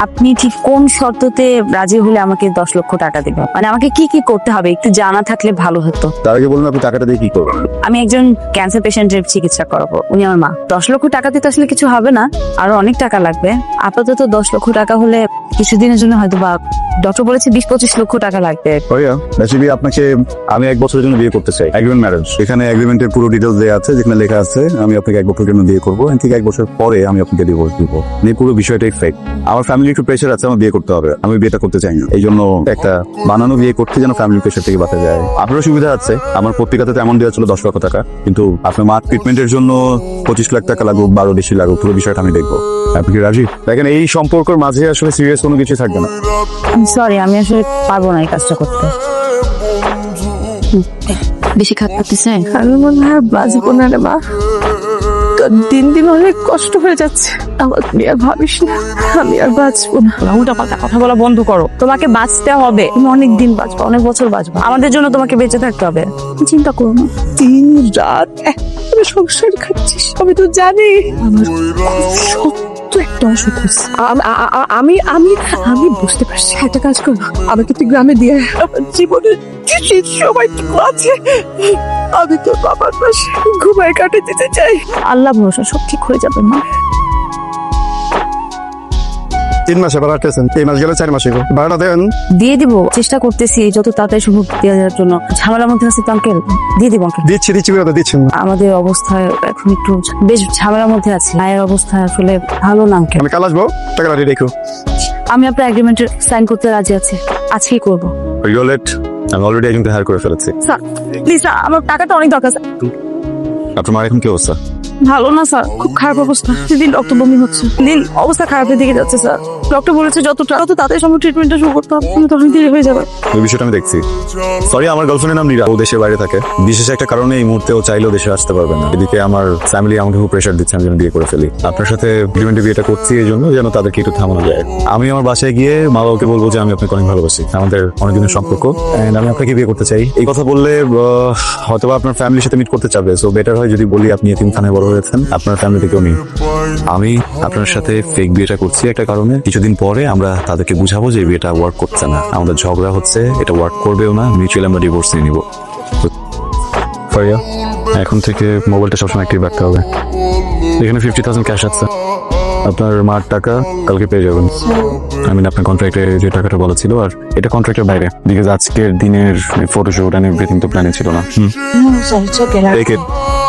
আপনি ঠিক কোন শর্ততে রাজি হলে আমাকে দশ লক্ষ টাকা দেবেন মানে আমাকে কি কি করতে হবে? একটু জানা থাকলে ভালো হতো। তার আগে বলুন আপনি টাকাটা দিয়ে কি করবেন? আমি একজন ক্যান্সার পেশেন্টের চিকিৎসা করাবো। উনি আমার মা। দশ লক্ষ টাকা দিতে আসলে কিছু হবে না। আরও অনেক টাকা লাগবে। আপাতত দশ লক্ষ টাকা হলে কিছুদিনের জন্য হয়তো বা ডক্টর বলেছে বিশ পঁচিশ লক্ষ টাকা লাগবে। ভাইয়া বেসিক্যালি আপনাকে আমি এক বছরের জন্য বিয়ে করতে চাই এগ্রিমেন্ট ম্যারেজ এখানে এগ্রিমেন্টের পুরো ডিটেলস দেওয়া আছে, যেখানে লেখা আছে, আমি আপনাকে এক বছরের জন্য বিয়ে করব ঠিক এক বছর পরে আমি আপনাকে ডিভোর্স দিব। এই পুরো বিষয়টাই ফেক আমার ফ্যামিলি একটু প্রেশার আছে, আমার বিয়ে করতে হবে। আমি বিয়েটা করতে চাই না। এই জন্য একটা বানানো বিয়ে করতে যেন ফ্যামিলি প্রেশার থেকে বাঁচা যায়। আপনারও সুবিধা আছে, আমার পত্রিকাতে তেমন দেওয়া ছিল দশ লক্ষ টাকা, কিন্তু আপনার মা ট্রিটমেন্টের জন্য পঁচিশ লাখ টাকা লাগুক, বারো বেশি লাগুক, পুরো বিষয়টা আমি দেখব। আপনি কি রাজি? দেখেন, এই সম্পর্কের মাঝে আসলে সিরিয়াস কোনো কিছু থাকবে না। সরি আমি আসলে পারব না এই কাজটা করতে। বেশি খাত করতেছে আমি মনে হয় বাঁচবো না রে মা। তোর দিন দিন অনেক কষ্ট হয়ে যাচ্ছে। আমার নিয়ে আর ভাবিস না আমি আর বাঁচবো না। উল্টা পাল্টা কথা বলা বন্ধ করো। তোমাকে বাঁচতে হবে। তুমি অনেক দিন বাঁচবে অনেক বছর বাঁচবে। আমাদের জন্য তোমাকে বেঁচে থাকতে হবে। চিন্তা করো না দিন রাত এক সংসার খাচ্ছিস আমি তো জানি। আমার সত্য একটা অসুখ হয়েছে। আম- আমি আমি বুঝতে পারছি। একটা কাজ করো আমাকে তুই গ্রামে দিয়ে জীবনের সময়টুকু আছে আমি তোর বাবার পাশে ঘুমায় কাটে দিতে চাই। আল্লাহ ভরসা সব ঠিক হয়ে যাবে মা। তিন মাসে ভাড়া আটকেছেন। এই মাস গেলে চার মাসে ভাড়াটা দেন। দিয়ে দিব। চেষ্টা করতেছি যত তাড়াতাড়ি সম্ভব দেওয়া যাওয়ার জন্য। ঝামেলার মধ্যে আছে তো আঙ্কেল দিয়ে দিব আঙ্কেল দিচ্ছি দিচ্ছি করে দিচ্ছেন না। আমাদের অবস্থা এখন একটু বেশ ঝামেলার মধ্যে আছে। মায়ের অবস্থা আসলে ভালো না আঙ্কেল আমি কাল আসব। টাকাটা রেখো। আমি আপনার এগ্রিমেন্টের সাইন করতে রাজি আছি। আজকেই করব। রিওলেট আমি অলরেডি একজনকে হায়ার করে ফেলেছি। স্যার প্লিজ স্যার আমার টাকাটা অনেক দরকার স্যার আপনার মার এখন কি অবস্থা? ভালো না, স্যার। খুব খারাপ অবস্থা। দিন রক্ত বমি হচ্ছে। দিন অবস্থা খারাপের দিকে যাচ্ছে, স্যার। ডক্টর বলেছে যত যত তাড়াতাড়ি সম্ভব ট্রিটমেন্টটা শুরু করতে হবে তখন দেরি হয়ে যাবে। ওই বিষয়টা আমি দেখছি। সরি আমার গার্লফ্রেন্ডের নাম নীরা। ও দেশের বাইরে থাকে। বিশেষ একটা কারণে এই মুহূর্তে ও চাইলেও দেশে আসতে পারবে না। এদিকে আমার ফ্যামিলি আমাকে খুব প্রেশার দিচ্ছে, আমি যেন বিয়ে করে ফেলি। আপনার সাথে এগ্রিমেন্টে বিয়েটা করছি এই জন্য যেন তাদেরকে একটু থামানো যায়। আমি আমার বাসায় গিয়ে মা বাবাকে বলব যে, আমি আপনাকে অনেক ভালোবাসি। আমাদের অনেকদিনের সম্পর্ক। And আমি আপনাকে বিয়ে করতে চাই। এই কথা বললে হয়তো আপনার ফ্যামিলির সাথে মিট করতে চাবে। সো বেটার হয় যদি বলি আপনি এতিমখানায় বড় হয়েছেন আপনার ফ্যামিলি কেউ নেই আমি আপনার সাথে ফেক বিয়েটা করছি একটা কারণে। কিছুদিন পরে আমরা তাদেরকে বুঝাবো যে বিয়েটা ওয়ার্ক করছে না। আমাদের ঝগড়া হচ্ছে এটা ওয়ার্ক করবেও না মিউচুয়ালি আমরা ডিভোর্স নিয়ে নিব। ফারিয়া এখন থেকে মোবাইলটা সবসময় অ্যাক্টিভ রাখতে হবে। এখানে ফিফটি থাউজেন্ড ক্যাশ আছে। আপনার মার টাকা কালকে পেয়ে যাবেন। আমি আপনার কন্ট্রাক্টে যে টাকাটা বলা ছিল আর এটা কন্ট্রাক্টের বাইরে। বিকজ আজকের দিনের ফটোশুট এন্ড এভরিথিং তো প্ল্যানে ছিল না। হুম.